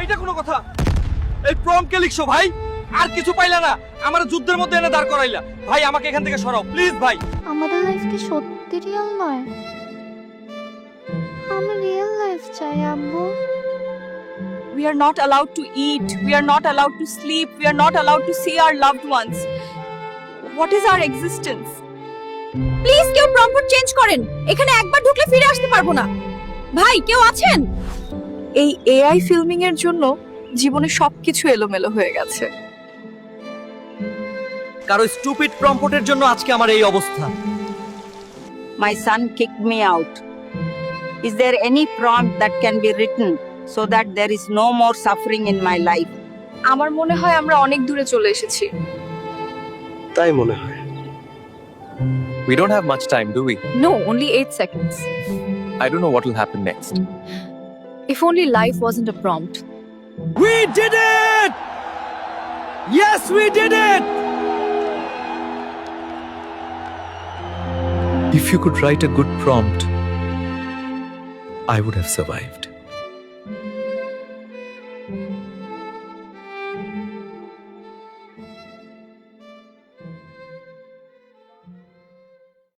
এইটা কোনো কথা। এই প্রমকে লিখছো ভাই? আর কিছু পাইলা না। আমার যুদ্ধের মধ্যে এনে দাঁড় করাইলা। ভাই আমাকে এখান থেকে সরাও প্লিজ ভাই। আমাদের লাইফ কি সত্যি রিয়েল নয়? আমি রিয়েল লাইফ চাই আব্বু। We are not allowed to eat. We are not allowed to sleep. We are not allowed to see our loved ones. What is our existence? Please কেউ prompt change করেন। এখানে একবার ঢুকলে ফিরে আসতে পারব না। ভাই কেউ আছেন? এই এআই ফিল্মিং এর জন্য জীবনে সবকিছু এলোমেলো হয়ে গেছে। কারও স্টুপিড প্রম্পটের জন্য আজকে আমার এই অবস্থা। My son kick me out is there any prompt that can be written so that there is no more suffering in my life আমার মনে হয় আমরা অনেক দূরে চলে এসেছি। তাই মনে হয়। We don't have much time do we know only 8 seconds I don't know what will happen next if only life wasn't a prompt We did it! Yes, we did it! If you could write a good prompt, I would have survived.